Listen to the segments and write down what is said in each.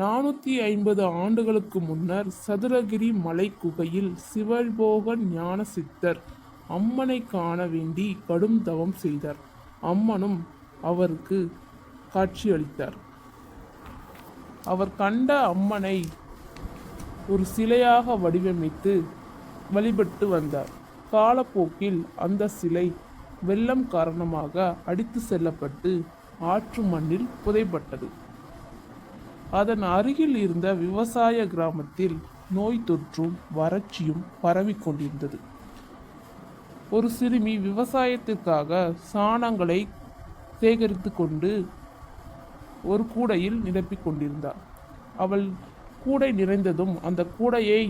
நானூற்றி ஐம்பது ஆண்டுகளுக்கு முன்னர் சதுரகிரி மலை குகையில் சிவல்போகன் ஞான சித்தர் அம்மனை காண வேண்டி கடும் தவம் செய்தார். அம்மனும் அவருக்கு காட்சியளித்தார் அவர் கண்ட அம்மனை ஒரு சிலையாக வடிவமைத்து வழிபட்டு வந்தார். காலப்போக்கில் அந்த சிலை வெள்ளம் காரணமாக அடித்து செல்லப்பட்டு ஆற்று மண்ணில் புதைப்பட்டது. அதன் அருகில் இருந்த விவசாய கிராமத்தில் நோய் தொற்றும் வறட்சியும் பரவிக் கொண்டிருந்தது. ஒரு சிறுமி விவசாயத்திற்காக சாணங்களை சேகரித்து கொண்டு ஒரு கூடையில் நிரப்பிக் கொண்டிருந்தார் அவள் கூடை நிறைந்ததும் அந்த கூடையை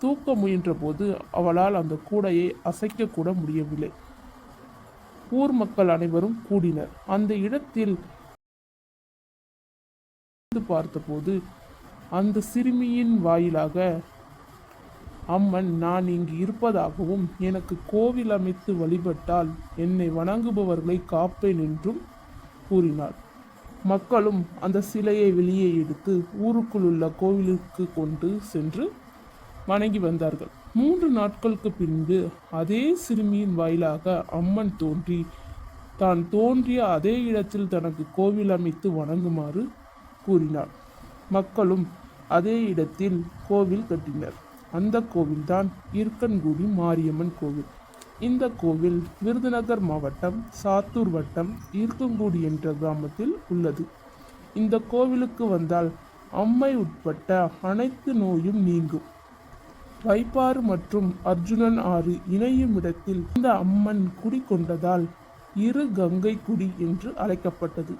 தூக்க முயன்றபோது அவளால் அந்த கூடையை அசைக்க கூட முடியவில்லை. ஊர் மக்கள் அனைவரும் கூடினர். அந்த இடத்தில் வந்து பார்த்தபோது அந்த சிறுமியின் வாயிலாக அம்மன் நான் இங்கு இருப்பதாகவும் எனக்கு கோவில் அமைத்து வழிபட்டால் என்னை வணங்குபவர்களை காப்பேன் என்றும் கூறினார் மக்களும் அந்த சிலையை வெளியே எடுத்து ஊருக்குள் உள்ள கோவிலுக்கு கொண்டு சென்று வணங்கி வந்தார்கள். மூன்று நாட்களுக்கு பின்பு அதே சிறுமியின் வாயிலாக அம்மன் தோன்றி தான் தோன்றிய அதே இடத்தில் தனக்கு கோவில் அமைத்து வணங்குமாறு கூறினார். மக்களும் அதே இடத்தில் கோவில் கட்டினர். அந்த கோவில்தான் இருக்கன்குடி மாரியம்மன் கோவில். இந்த கோவில் விருதுநகர் மாவட்டம் சாத்தூர் வட்டம் இருக்கங்குடி என்ற கிராமத்தில் உள்ளது. இந்த கோவிலுக்கு வந்தால் அம்மை உட்பட்ட அனைத்து நோயும் நீங்கும். வைப்பாறு மற்றும் அர்ஜுனன் ஆறு இணையும் இடத்தில் இந்த அம்மன் குடி கொண்டதால் இரு கங்கை குடி என்று அழைக்கப்பட்டது.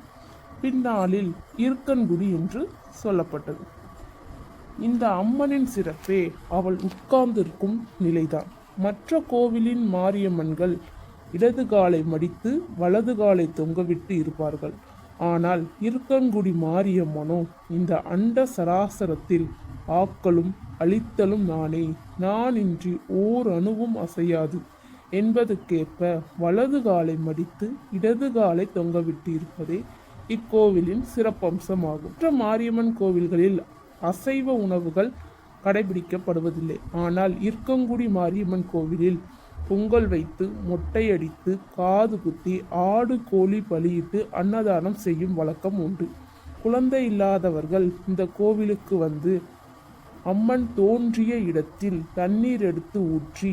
பின்னாளில் இருக்கன்குடி என்று சொல்லப்பட்டது. இந்த அம்மனின் சிறப்பே அவள் உட்கார்ந்திருக்கும் நிலைதான். மற்ற கோவிலின் மாரியம்மன்கள் இடது காலை மடித்து வலது காலை தொங்கவிட்டு இருப்பார்கள். ஆனால் இருக்கன்குடி மாரியம்மனோ இந்த அண்ட சராசரத்தில் ஆக்கலும் அழித்தலும் நானே. நான் இன்றி ஓர் அணுவும் அசையாது. என்பதுக்கேற்ப வலது காலை மடித்து இடது காலை தொங்கவிட்டு இருப்பதே இக்கோவிலின் சிறப்பம்சமாகும். மற்ற மாரியம்மன் கோவில்களில் அசைவ உணவுகள் கடைபிடிக்கப்படுவதில்லை. ஆனால் இருக்கங்குடி மாரியம்மன் கோவிலில் பொங்கல் வைத்து மொட்டையடித்து காது குத்தி ஆடு கோழி பலியிட்டு அன்னதானம் செய்யும் வழக்கம் உண்டு. குழந்தை இல்லாதவர்கள் இந்த கோவிலுக்கு வந்து அம்மன் தோன்றிய இடத்தில் தண்ணீர் எடுத்து ஊற்றி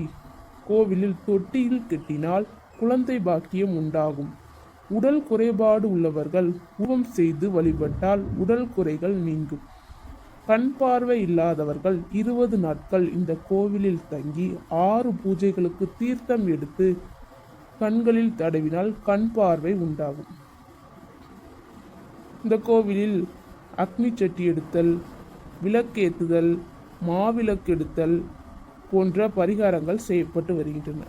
கோவிலில் தொட்டியில் கெட்டினால் குழந்தை பாக்கியம் உண்டாகும். உடல் குறைபாடு உள்ளவர்கள் உருவம் செய்து வழிபட்டால் உடல் குறைகள் நீங்கும். கண் பார்வை இல்லாதவர்கள் இருபது நாட்கள் இந்த கோவிலில் தங்கி ஆறு பூஜைகளுக்கு தீர்த்தம் எடுத்து கண்களில் தடவினால் கண் பார்வை உண்டாகும். இந்த கோவிலில் அக்னி சட்டி எடுத்தல் விளக்கேத்துதல் மாவிளக்கு எடுத்தல் போன்ற பரிகாரங்கள் செய்யப்பட்டு வருகின்றன.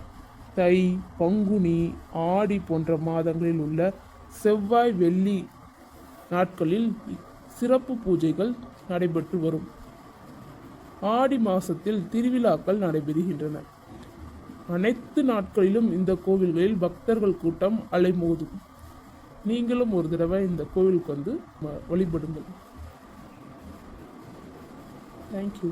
தை பங்குனி ஆடி போன்ற மாதங்களில் உள்ள செவ்வாய் வெள்ளி நாட்களில் சிறப்பு பூஜைகள் நடைபெற்று வரும். ஆடி மாசத்தில் திருவிழாக்கள் நடைபெறுகின்றன. அனைத்து நாட்களிலும் இந்த கோவில்களில் பக்தர்கள் கூட்டம் அலைமோதும். நீங்களும் ஒரு தடவை இந்த கோவிலுக்கு வந்து வழிபடுங்கள். தேங்க்யூ